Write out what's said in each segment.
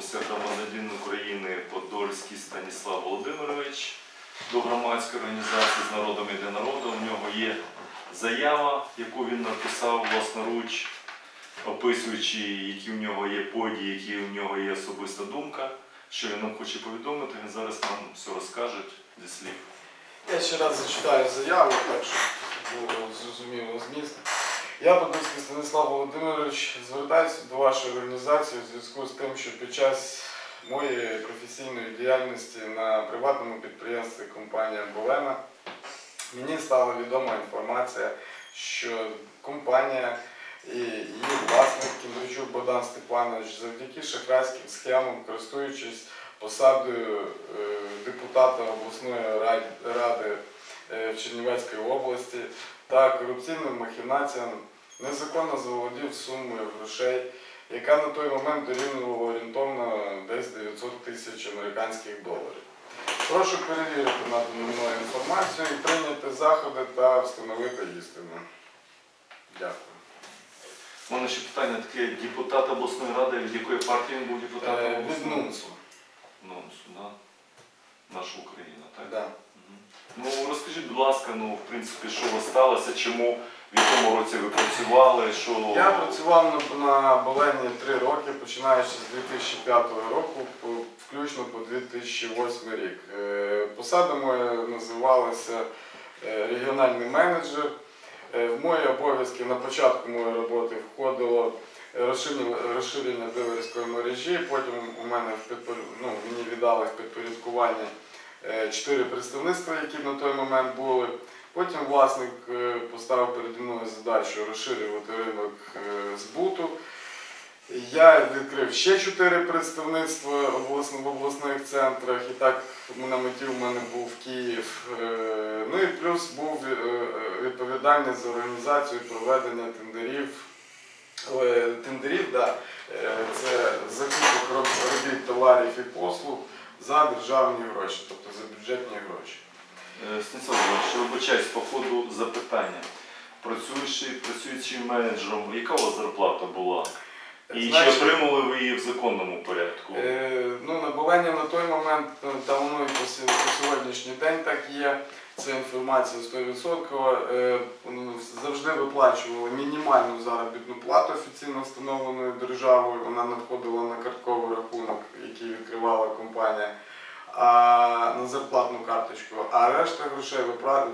звернувся громадянин України Подольський Станіслав Володимирович до громадської організації з народом і для народу. У нього є заява, яку він написав власноруч, описуючи, які у нього є події, які у нього є особиста думка. Що він нам хоче повідомити, він зараз нам все розкаже зі слів. Я ще раз зачитаю заяву, так щоб було зрозуміло зміст. Я, Подольський Станіслав Володимирович, звертаюся до вашої організації у зв'язку з тим, що під час моєї професійної діяльності на приватному підприємстві компанія Болена мені стала відома інформація, що компанія і її власник Кіндричук Богдан Степанович завдяки шахрайським схемам, користуючись посадою е, депутата обласної ради- е, в Чернівецькій області та корупційним махінаціям незаконно заволодів сумою грошей, яка на той момент дорівнювала орієнтовно десь 900 тисяч американських доларів. Прошу перевірити надану мною інформацію і прийняти заходи та встановити істину. Дякую. У мене ще питання таке, депутат обласної ради, від якої партії він був депутатом Е, Від обласної? НУНСу. НУНСу, да? Наша Україна, так? Да. Ну розкажіть, будь ласка, ну в принципі, що у вас сталося, чому в якому році ви працювали, що Я працював на, на Болені три роки, починаючи з 2005 року, по- включно по 2008 рік. Е, Посада моя називалася е, регіональний менеджер. Е, В мої обов'язки на початку моєї роботи входило розширення, дилерської мережі. Потім у мене в підпор... ну, мені віддали в підпорядкування чотири представництва, які на той момент були. Потім власник е, поставив переді мною задачу розширювати ринок е, збуту. Я відкрив ще чотири представництва в обласних центрах, і так на меті у мене був Київ. Е, Ну і плюс був відповідальний за організацію проведення тендерів. Тендерів, да, це закупок робіт товарів і послуг за державні гроші, тобто за бюджетні гроші. Е, Станіслав Іванович, вибачаюсь по ходу запитання. Працюючи, працюючи менеджером, яка у вас зарплата була? І Значить, чи отримали ви її в законному порядку? Е, ну, на на той момент, ну, та воно і по, сьогоднішній день так є. Це інформація 100%. Е, ну, завжди виплачували мінімальну заробітну плату офіційно встановленою державою. Вона надходила на картковий рахунок, який відкривала компанія, на зарплатну карточку. А решта грошей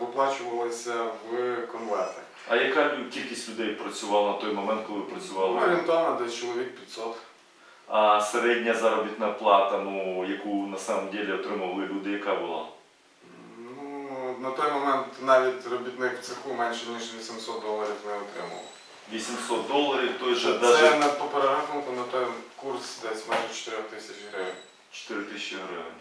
виплачувалася в конвертах. А яка кількість людей працювала на той момент, коли ви Ну, працювали? орієнтовно десь чоловік 500. А середня заробітна плата, ну яку на самом деле отримували люди, яка була? Ну, на той момент навіть робітник в цеху менше ніж 800 доларів не отримував. 800 доларів, той же Це даже на по перерахунку на той курс десь майже 4 тисяч гривень. 4 тисячі гривень.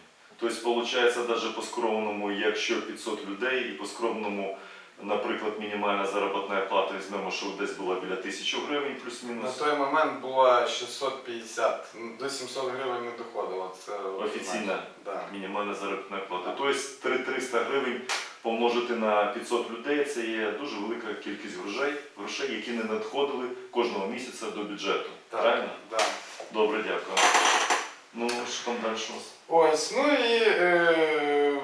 Тобто, виходить, навіть по скромному, якщо 500 людей, і по скромному, наприклад, мінімальна заробітна плата візьмемо, що десь була біля 1000 гривень плюс-мінус. На той момент була 650, ну, до 700 гривень не доходило. Це Офіційна Да. мінімальна заробітна плата. Тобто 3300 гривень помножити на 500 людей це є дуже велика кількість грошей, грошей, які не надходили кожного місяця до бюджету. Так, Правильно? Да. Добре, дякую. Ну, що там далі у вас? Ось, ну і е,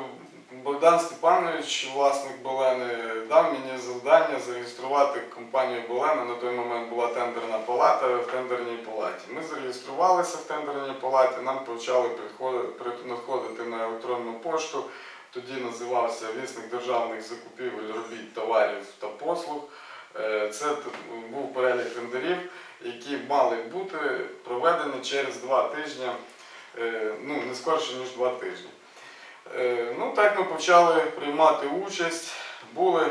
Богдан Степанович, власник Болени, дав мені завдання зареєструвати компанію Болена. На той момент була тендерна палата в тендерній палаті. Ми зареєструвалися в тендерній палаті, нам почали надходити на електронну пошту. Тоді називався вісник державних закупівель робіт товарів та послуг. Е, Це був перелік тендерів, які мали бути проведені через два тижні ну, не скорше, ніж два тижні. Е, Ну, так ми почали приймати участь. Були,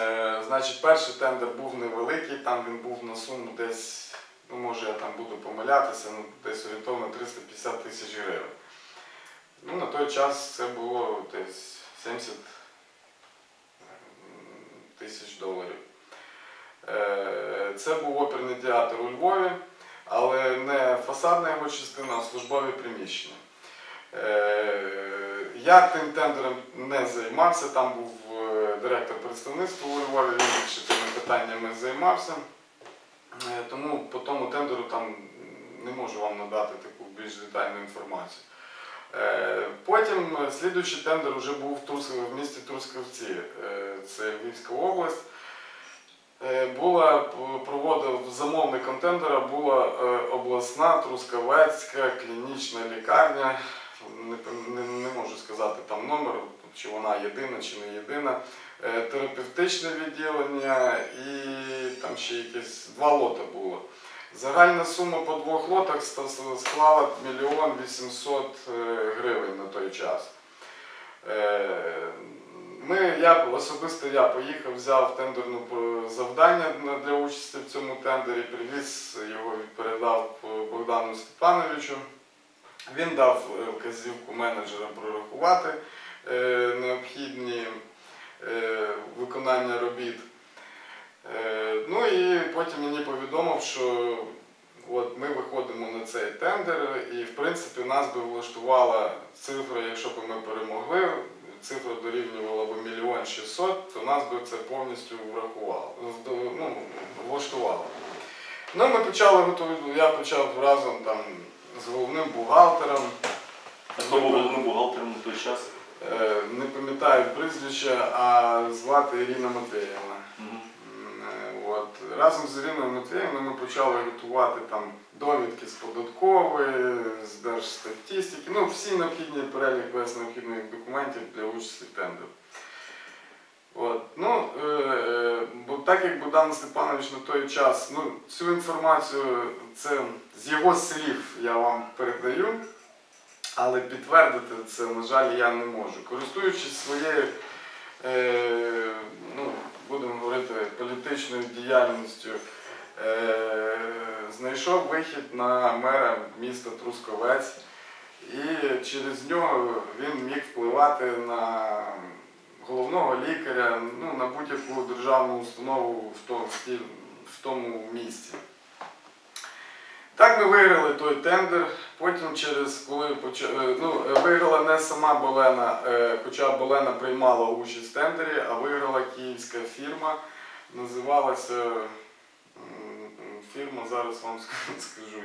е, значить, перший тендер був невеликий, там він був на суму десь, ну може я там буду помилятися, ну, десь орієнтовно 350 тисяч гривень. Ну, на той час це було десь 70 тисяч доларів. Е, Це був оперний театр у Львові але не фасадна його частина, а службові приміщення. Е, Я тим тендером не займався, там був е, директор представництва у Львові, він більше тими питаннями займався. Е, Тому по тому тендеру там не можу вам надати таку більш детальну інформацію. Потім слідуючий тендер вже був в, місті Трускавці, це Львівська область. Е, Була проводив замовником тендера була е, обласна Трускавецька клінічна лікарня. Не, не, можу сказати там номер, чи вона єдина, чи не єдина. Е, Терапевтичне відділення і там ще якесь два лоти було. Загальна сума по двох лотах склала мільйон 800 е, гривень на той час. Е, Ми, я особисто я поїхав, взяв тендерне завдання для участі в цьому тендері, привіз його, передав е, Богдану Степановичу. Він дав е, вказівку менеджерам прорахувати е, необхідні е, виконання робіт. Е, Ну і потім мені повідомив, що от ми виходимо на цей тендер, і в принципі нас би влаштувала цифра, якщо б ми перемогли, цифра дорівнювала б мільйон шістсот, то нас би це повністю врахувало, ну, влаштувало. Ну, ми почали готувати, я почав разом там з головним бухгалтером. А хто був головним бухгалтером на той час? Е, Не пам'ятаю прізвище, а звати Ірина Матвіївна. Разом з Іриною Матвіївною ми почали готувати там довідки з податкової, з держстатистики, ну всі необхідні перелік весь необхідних документів для участі в тендері. От. Ну, е, е, бо так як Богдан Степанович на той час, ну, цю інформацію це з його слів я вам передаю, але підтвердити це, на жаль, я не можу. Користуючись своєю, е, ну, будемо говорити, політичною діяльністю, е, знайшов вихід на мера міста Трусковець, і через нього він міг впливати на головного лікаря, ну, на будь-яку державну установу в тому, в тому місті. Так ми виграли той тендер. Потім, через коли е, ну, е, виграла не сама Болена, е, хоча Болена приймала участь в тендері, а виграла київська фірма. Називалася фірма, зараз вам скажу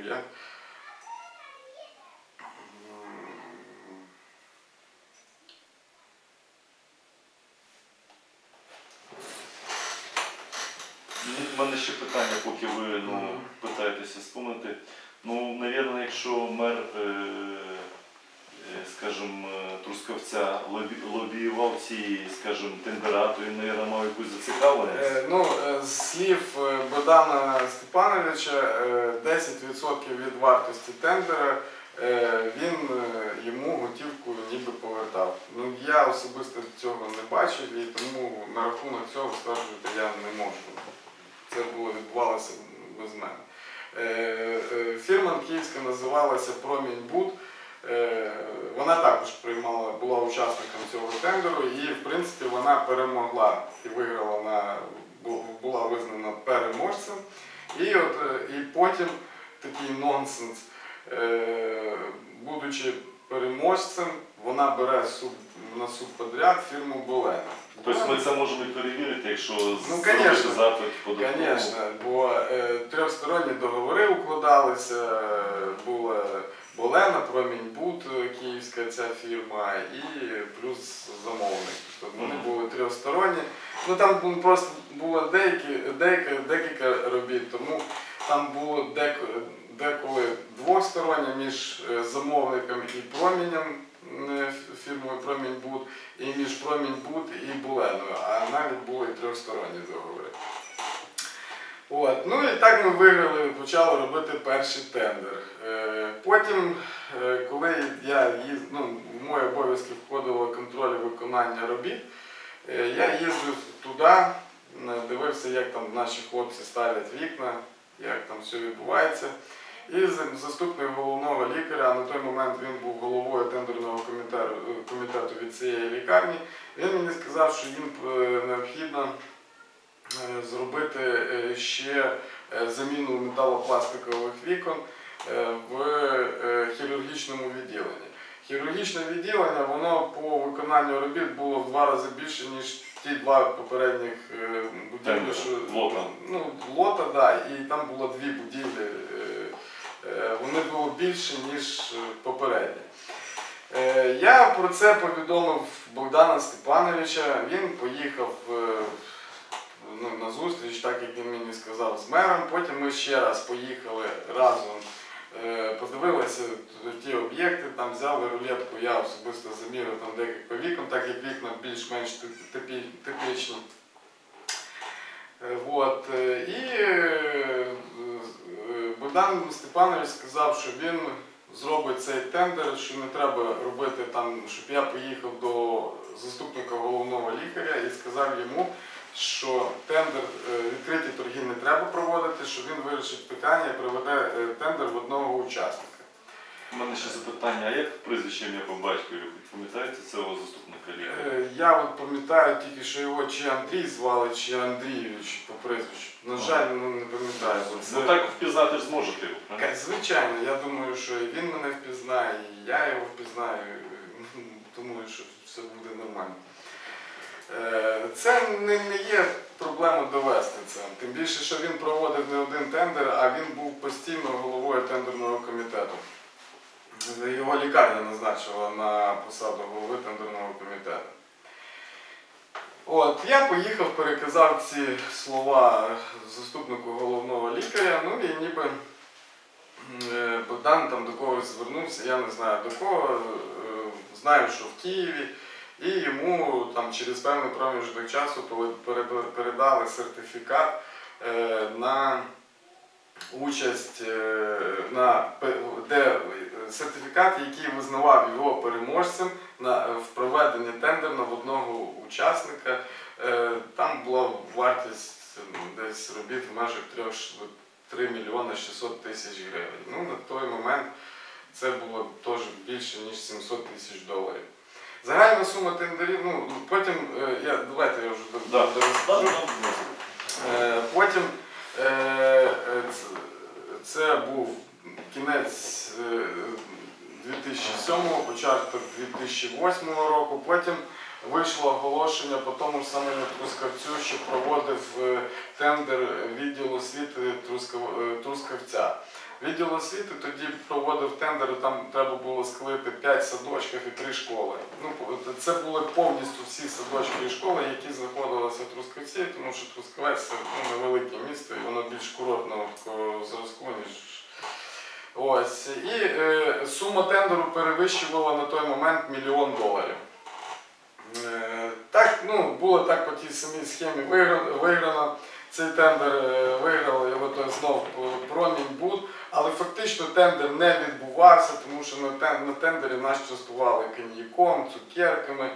Ну, У мене ще питання, поки ви ну, питаєтеся спомнити. Ну, навірно, якщо мер, е, е, скажімо, е, Трускавця лобі, лобіював ці, скажімо, тендера, то він, навірно, мав якусь зацікавленість. Ну, з слів Богдана Степановича, е, 10% від вартості тендера він йому готівку ніби повертав. Ну, я особисто цього не бачив і тому на рахунок цього стверджувати я не можу. Це було відбувалося без мене. Е, е, Фірма київська називалася Промінь Буд. Е, Вона також приймала, була учасником цього тендеру і, в принципі, вона перемогла і виграла на була визнана переможцем. І, от, і потім такий нонсенс, будучи переможцем, вона бере суд, на субподряд фірму Болена. Тобто ми це можемо перевірити, якщо Ну, зробити запит податковому. Звісно, бо е, трьохсторонні договори укладалися, була Болена, Промінь Буд, е, київська ця фірма, і плюс замовник. Тобто вони були трьохсторонні. Ну там просто було деякі, деякі, декілька робіт, тому там було деко, деколи двостороннє між е, замовником і промінням е, фірмою Промінь Буд, і між Промінь Буд і Буленою, а навіть були і трьохсторонні договори. От. Ну і так ми виграли, почали робити перший тендер. Е, Потім, коли я їз... ну, в мої обов'язки входило контроль виконання робіт, я їздив туди, дивився, як там наші хлопці ставлять вікна, як там все відбувається. І заступник головного лікаря, на той момент він був головою тендерного комітету, комітету від цієї лікарні, він мені сказав, що їм е, необхідно е, зробити е, ще е, заміну металопластикових вікон е, в е, хірургічному відділенні. Хірургічне відділення воно по виконанню робіт було в два рази більше, ніж ті два попередніх е, будівлі. Що- лота. Ну, лота, да, і там було дві будівлі. Е, вони були більше, ніж е, попередні. Е, Я про це повідомив Богдана Степановича. Він поїхав ну, на зустріч, так як він мені сказав, з мером. Потім ми ще раз поїхали разом, подивилися ті об'єкти, там взяли рулетку, я особисто замірив там декілька вікон, так як вікна більш-менш тип- типічні. Е, І Богдан Степанович сказав, що він зробить цей тендер, що не треба робити там, щоб я поїхав до заступника головного лікаря і сказав йому, що тендер, е, відкриті торги не треба проводити, що він вирішить питання і проведе е, тендер в одного учасника. У мене ще запитання, а як прізвище ім'я по батькові? Пам'ятаєте цього заступника лікаря? Е, Я от пам'ятаю тільки, що його чи Андрій звали, чи Андрійович по прізвищу. На жаль, ну, не пам'ятаю. бо це- Ну так впізнати ж зможете його. правильно? Ка- Звичайно, я думаю, що і він мене впізнає, і я його впізнаю. Думаю, що все буде нормально. Е, Це не, не є проблема довести це. Тим більше, що він проводив не один тендер, а він був постійно головою тендерного комітету. Його лікарня назначила на посаду голови тендерного комітету. От, я поїхав, переказав ці слова заступнику головного лікаря, ну і ніби е, Богдан там до когось звернувся, я не знаю до кого, е, знаю, що в Києві, і йому там через певний проміжок часу пере- пере- передали сертифікат е, на участь е, на де сертифікат, який визнавав його переможцем на в проведенні тендерного одного учасника. Е, Там була вартість е, десь робіт в межах 3, 3 мільйони 600 тисяч гривень. Ну, на той момент це було теж більше, ніж 700 тисяч доларів. Загальна сума тендерів, ну потім е, я давайте я вже Да. Розкажу. да, Потім це був кінець е, 2007, початок 2008 року. Потім вийшло оголошення по тому самому Трускавцю, що проводив е, тендер відділу освіти Трускав- е, Трускавця. Відділ освіти тоді проводив тендер, там треба було склити 5 садочків і 3 школи. Ну, це були повністю всі садочки і школи, які знаходилися в Трускавці, тому що Трускавець це ну, невелике місто, і воно більш курортного зразку, ніж. Ось. І е, сума тендеру перевищувала на той момент мільйон доларів. Е, так, ну, було так по тій самій схемі виграно. Цей тендер е, виграли його то знов Проміньбуд, але фактично тендер не відбувався, тому що на, тендері нас частували коньяком, цукерками.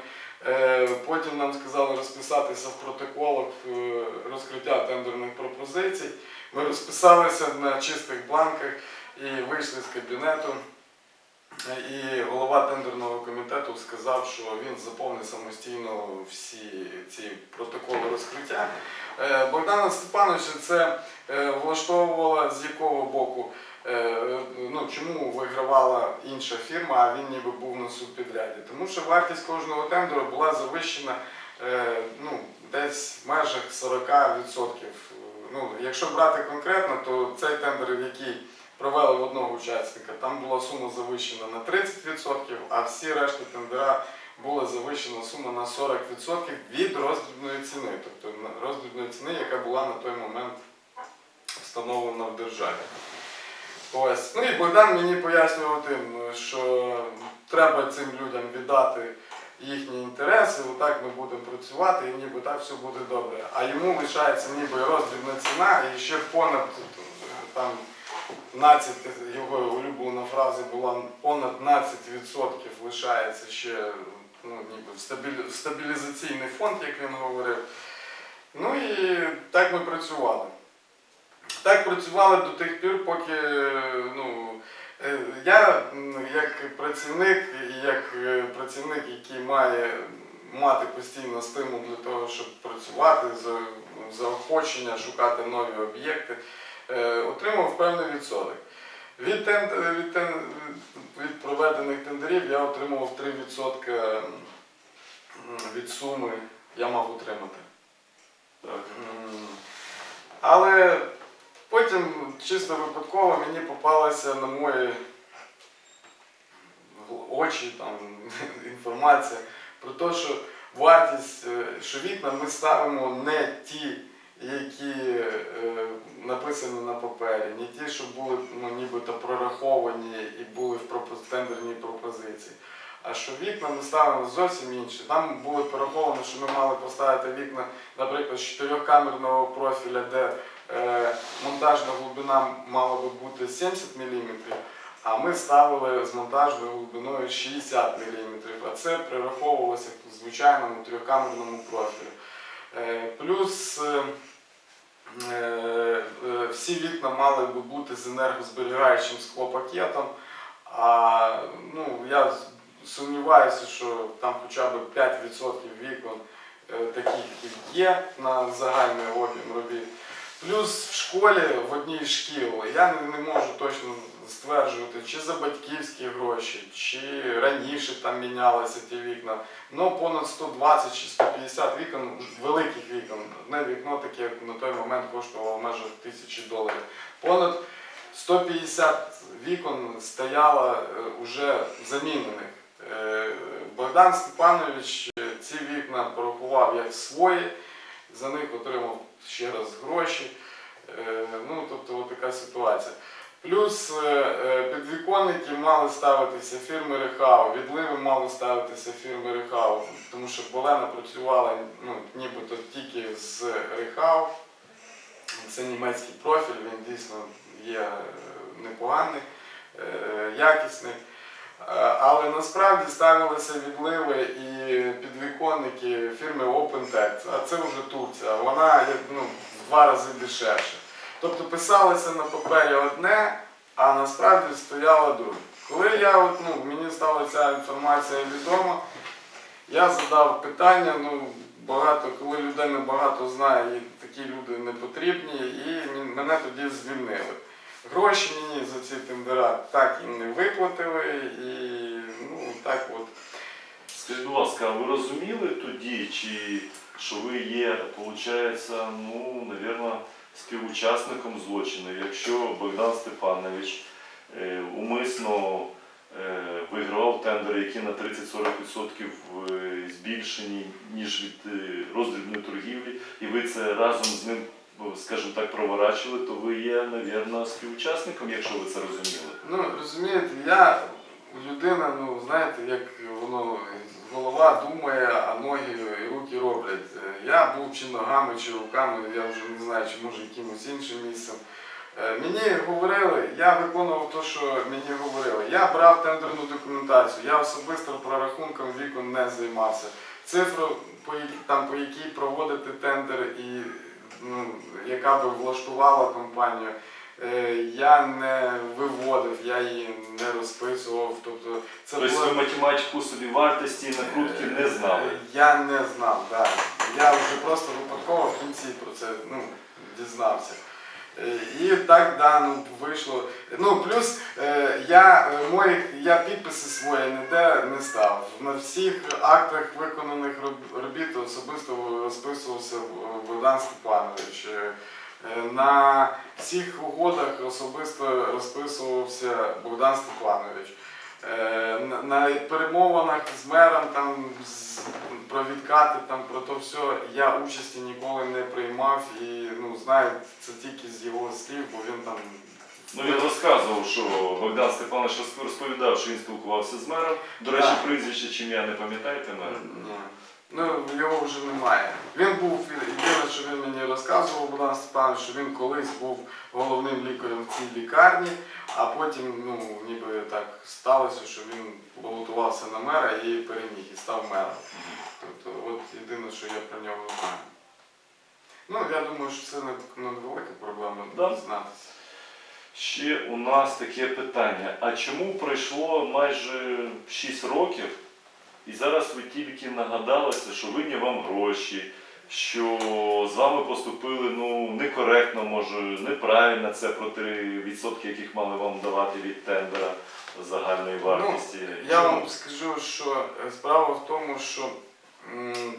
Е, Потім нам сказали розписатися в протоколах е, розкриття тендерних пропозицій. Ми розписалися на чистих бланках і вийшли з кабінету. Е, І голова тендерного комітету сказав, що він заповнить самостійно всі ці протоколи розкриття. Е, Богдана Степановича це е, влаштовувало з якого боку. Ну, чому вигравала інша фірма, а він ніби був на субпідряді? Тому що вартість кожного тендеру була завищена ну, десь в межах 40%. Ну, якщо брати конкретно, то цей тендер, який провели одного учасника, там була сума завищена на 30%, а всі решта тендера була завищена сума на 40% від роздрібної ціни, тобто роздрібної ціни, яка була на той момент встановлена в державі. Ось. Ну і Богдан мені пояснював тим, що треба цим людям віддати їхні інтереси, отак ми будемо працювати і ніби так все буде добре. А йому лишається ніби роздрібна ціна і ще понад там 12, його улюблена фраза була понад 12% лишається ще ну, ніби в стабілі- в стабілізаційний фонд, як він говорив. Ну і так ми працювали. Так працювали до тих пір, поки ну, е, я як працівник, як е, працівник, який має мати постійно стимул для того, щоб працювати, заохочення, шукати нові об'єкти, отримав певний відсоток. Від, тен, від, тен, від проведених тендерів я отримував 3% від суми я мав отримати. Але Потім чисто випадково мені попалася на мої очі там, інформація про те, що вартість, е, що вікна ми ставимо не ті, які е, написані на папері, не ті, що були ну, нібито прораховані і були в тендерній пропозиції. А що вікна ми ставимо зовсім інші. Там було пораховано, що ми мали поставити вікна, наприклад, з чотирьохкамерного профіля, де е, монтажна глибина мала би бути 70 мм, а ми ставили з монтажною глибиною 60 мм. А це прираховувалося в звичайному трьохкамерному профілі. Е, плюс е, всі вікна мали би бути з енергозберігаючим склопакетом. А ну, я сумніваюся, що там хоча б 5% вікон е, таких є на загальний об'єм робіт. Плюс в школі в одній шкіл я не можу точно стверджувати, чи за батьківські гроші, чи раніше там мінялися ті вікна. Ну понад 120 чи 150 вікон, великих вікон. Одне вікно таке на той момент коштувало межах тисячі доларів. Понад 150 вікон стояло е, уже замінених. Е, Богдан Степанович е, ці вікна порахував як свої, за них отримав ще раз гроші. Е, Ну, тобто от така ситуація. Плюс е, е, підвіконники мали ставитися фірми Рехау, відливи мали ставитися фірми Рехау, тому що Болена працювала ну, нібито тільки з Рехау. Це німецький профіль, він дійсно є е, непоганий, якісний. Але насправді ставилися відливи і підвіконники фірми OpenTech, а це вже Турція, вона ну, в два рази дешевше. Тобто писалося на папері одне, а насправді стояло друге. Коли я, от, ну, мені стала ця інформація відома, я задав питання, ну, багато, коли людина багато знає, і такі люди не потрібні, і мене тоді звільнили. Гроші мені за ці тендера так і не виплатили, і ну так от. Скажіть, будь ласка, а ви розуміли тоді, чи що ви є, виходить, ну, напевно, співучасником злочину, якщо Богдан Степанович е, умисно е, вигравав тендери, які на 30-40% е, збільшені, ніж від роздрібної торгівлі, і ви це разом з ним, скажімо так, проворачували, то ви є, напевно, співучасником, якщо ви це розуміли. Ну, розумієте, я людина, ну знаєте, як воно голова думає, а ноги і руки роблять. Е, Я був чи ногами, чи руками, я вже не знаю, чи може якимось іншим місцем. Е, Мені говорили, я виконував те, що мені говорили. Я брав тендерну документацію, я особисто прорахунком вікон не займався. Цифру, по, якій- там, по якій проводити тендер і ну, яка би влаштувала компанію, я не виводив, я її не розписував. Тобто це Тобто було- ви математику собі вартості накрутки не знали. Е, Я не знав, так. Я вже просто випадково в кінці про це ну, дізнався. Е, І так да, ну, вийшло. Ну, плюс е, я, е, моїх, я підписи свої ніде не став. На всіх актах виконаних робіт особисто розписувався Богдан Степанович. Е, На всіх угодах особисто розписувався Богдан Степанович. Е, на- На перемовинах з мером там про відкати, там про то все я участі ніколи не приймав і ну знаю це тільки з його слів, бо він там Ну він розказував, що Богдан Степанович розповідав, що він спілкувався з мером. До речі, прізвище чи ім'я не пам'ятаєте мера? Ну, його вже немає. Він був єдине, що він мені розказував, Богдан Степанович, що він колись був головним лікарем в цій лікарні, а потім, ну, ніби так сталося, що він балотувався на мера і переміг і став мером. Тобто, от єдине, що я про нього знаю. Ну, я думаю, що це не, не велика проблема Да. дізнатися. Ще у нас таке питання. А чому пройшло майже 6 років, і зараз ви тільки нагадалися, що винні вам гроші, що з вами поступили ну, некоректно, може, неправильно це про 3%, яких мали вам давати від тендера загальної вартості. Я Чому? вам скажу, що е, справа в тому, що м,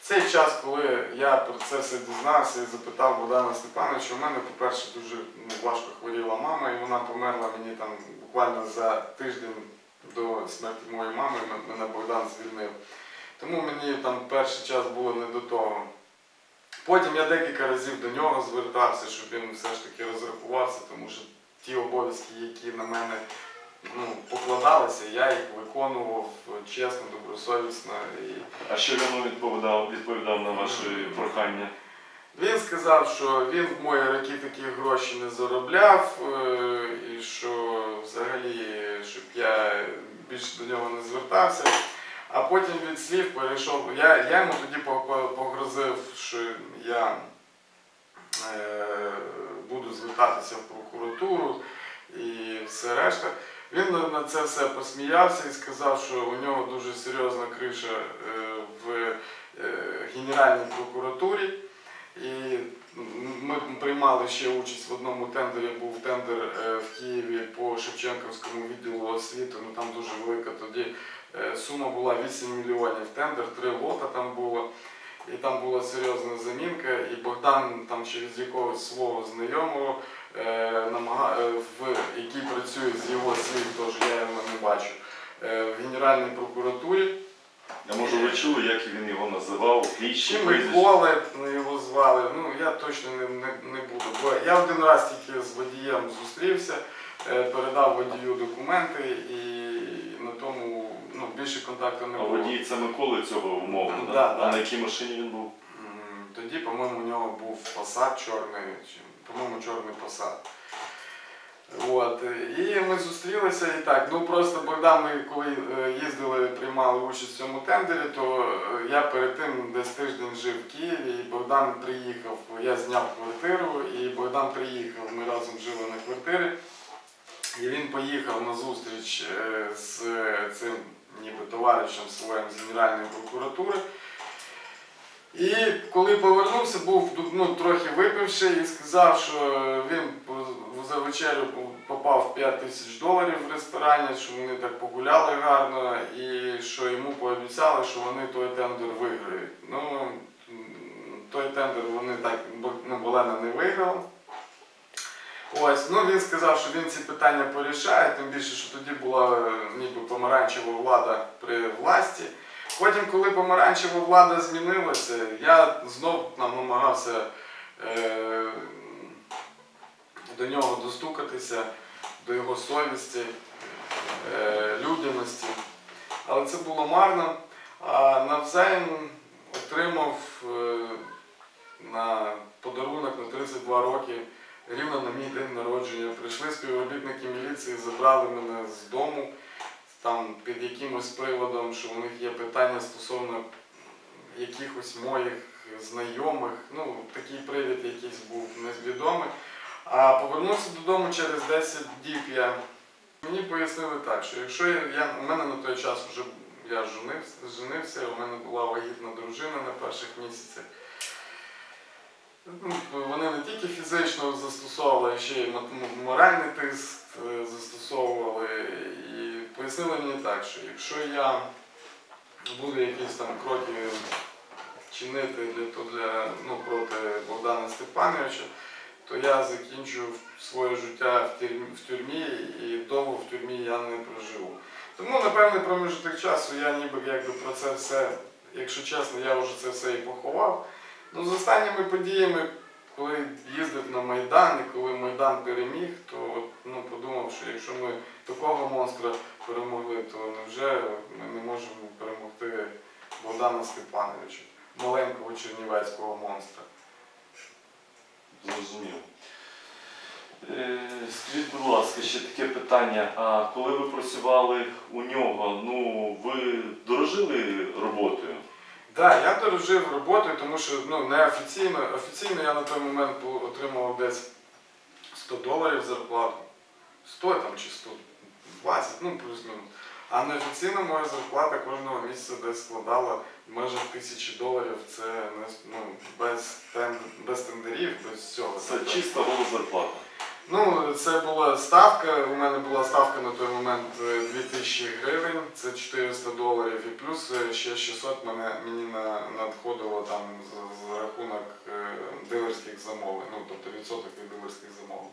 цей час, коли я про це все дізнався і запитав Богдана Степановича, у мене, по-перше, дуже ну, важко хворіла мама, і вона померла мені там буквально за тиждень до смерті моєї мами, мене Богдан звільнив. Тому мені там перший час було не до того. Потім я декілька разів до нього звертався, щоб він все ж таки розрахувався, тому що ті обов'язки, які на мене ну, покладалися, я їх виконував чесно, добросовісно. І А що він відповідав, відповідав на ваші прохання? Він сказав, що він в мої роки такі гроші не заробляв, е, і що взагалі, щоб я більше до нього не звертався. А потім від слів перейшов. Я, я йому тоді по- по- погрозив, що я е, буду звертатися в прокуратуру і все решта. Він на- на це все посміявся і сказав, що у нього дуже серйозна криша е, в е, Генеральній прокуратурі. І ми приймали ще участь в одному тендері, був тендер е, в Києві по Шевченківському відділу освіти. Ну там дуже велика тоді е, сума була 8 мільйонів тендер, три лота там було. І там була серйозна замінка, і Богдан там через якогось свого знайомого, е, в... який працює з його слів, теж я його не бачу, в Генеральній прокуратурі. А може ви чули, як він його називав? Кліщі, Чи? Микола ну, його звали, ну я точно не, не, не буду. Бо я один раз тільки з водієм зустрівся, е, передав водію документи і на тому ну, більше контакту не було. А водій це Миколи цього умовно, Да, да? да. А на якій машині він був? Тоді, по-моєму, у нього був посад чорний, по-моєму, чорний посад. От. І ми зустрілися і так. Ну просто Богдан, ми коли е, їздили, приймали участь в цьому тендері, то е, я перед тим десь тиждень жив в Києві, і Богдан приїхав, я зняв квартиру, і Богдан приїхав, ми разом жили на квартирі. І він поїхав на зустріч е, з цим ніби товаришем своїм з Генеральної прокуратури. І коли повернувся, був ну, трохи випивши і сказав, що він за вечерю попав 5 тисяч доларів в ресторані, що вони так погуляли гарно, і що йому пообіцяли, що вони той тендер виграють. Ну, той тендер вони так ну, Болена не виграв. Ось, ну він сказав, що він ці питання порішає, тим більше, що тоді була е, ніби помаранчева влада при власті. Потім, коли помаранчева влада змінилася, я знов намагався е, до нього достукатися, до його совісті, е, людяності. Але це було марно. А навзаєм отримав е, на подарунок на 32 роки, рівно на мій день народження. Прийшли співробітники міліції, забрали мене з дому там під якимось приводом, що у них є питання стосовно якихось моїх знайомих. Ну, такий привід якийсь був невідомий. А повернувся додому через 10 діб я. Мені пояснили так, що якщо я, я у мене на той час вже я женився, женився, у мене була вагітна дружина на перших місяцях. Ну, Вони не тільки фізично застосовували, ще й мо- мо- моральний тиск е, застосовували. І пояснили мені так, що якщо я буду якісь там кроки чинити для, для, ну, проти Богдана Степановича, то я закінчу своє життя в тюрмі, і довго в тюрмі я не проживу. Тому на певний часу я ніби якби про це все, якщо чесно, я вже це все і поховав. Ну, з останніми подіями, коли їздив на Майдан і коли Майдан переміг, то ну, подумав, що якщо ми такого монстра перемогли, то невже ми не можемо перемогти Богдана Степановича, маленького чернівецького монстра. Зрозумів. Е, Скажіть, будь ласка, ще таке питання. А коли ви працювали у нього, ну ви дорожили роботою? Так, я дорожив роботою, тому що ну, неофіційно, офіційно я на той момент отримував десь 100 доларів зарплату. 100 там чи 120, ну плюс-мінус. А неофіційно моя зарплата кожного місяця десь складала межах тисячі доларів. Це ну, без, тен, без тендерів, без цього. Це чиста гола зарплата. Ну, це була ставка. У мене була ставка на той момент е, 2000 гривень, це 400 доларів, і плюс е, ще 600 мене, мені на, надходило там за, за рахунок е, дилерських замовлень, ну тобто відсоток від дилерських замовлень.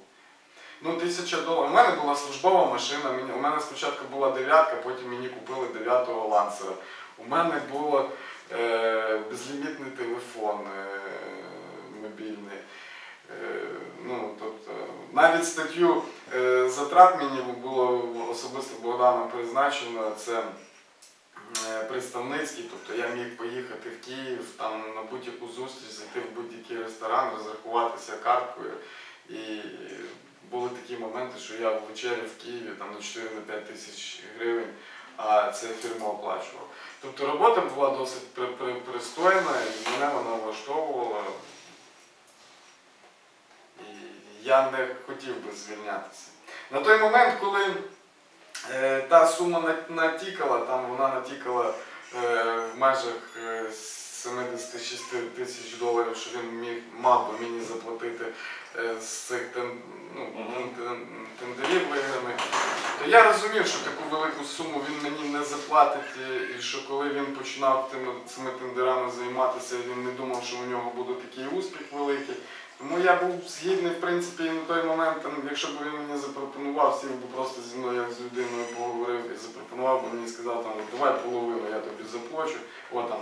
Ну, тисяча доларів. У мене була службова машина. У мене спочатку була дев'ятка, потім мені купили дев'ятого лансера. У мене було е, безлімітний телефон е, мобільний. Е, ну, тобто, навіть статтю е, затрат мені було особисто Богданом призначено. Це е, представницький, тобто я міг поїхати в Київ там на будь-яку зустріч, зайти в будь-який ресторан, розрахуватися карткою. І були такі моменти, що я вечеря в Києві там на 4-5 тисяч гривень, а це фірма оплачувала. Тобто робота була досить при- при- пристойна, і мене вона влаштовувала. Я не хотів би звільнятися. На той момент, коли е, та сума натікала, там вона натікала е, в межах е, 76 тисяч доларів, що він міг, мав би мені заплатити е, з цих тен, ну, тендерів виграних, то я розумів, що таку велику суму він мені не заплатить, і- і що коли він починав тими, цими тендерами займатися, він не думав, що у нього буде такий успіх великий. Тому я був згідний, в принципі, і на той момент, там, якщо б він мені запропонував, сів би просто зі мною як з людиною поговорив і запропонував би мені сказав, там, давай половину, я тобі заплачу, о там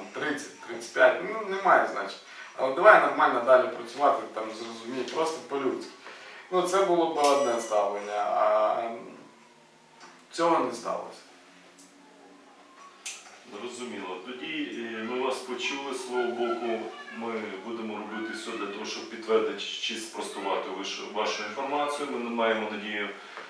30-35, ну немає значення. Але давай нормально далі працювати, там зрозумій, просто по-людськи. Ну це було б одне ставлення, а цього не сталося. Зрозуміло. Тоді е, ми вас почули, свого боку. Ми будемо робити все для того, щоб підтвердити чи спростувати вашу інформацію. Ми маємо надію,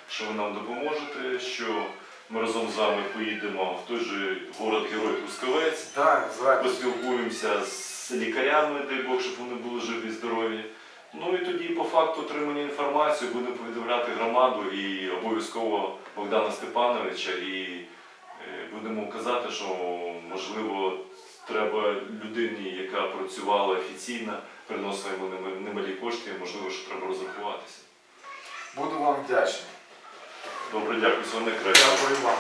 що ви нам допоможете, що ми разом з вами поїдемо в той же город Герой Трускавець, Так, поспілкуємося з лікарями, дай Бог, щоб вони були живі і здорові. Ну і тоді по факту отримання інформації будемо повідомляти громаду і обов'язково Богдана Степановича і е, будемо казати, що можливо треба людині, яка працювала офіційно, приносила йому немалі кошти, можливо, що треба розрахуватися. Буду вам вдячний. Добре, дякую, найкращого. Дякую вам.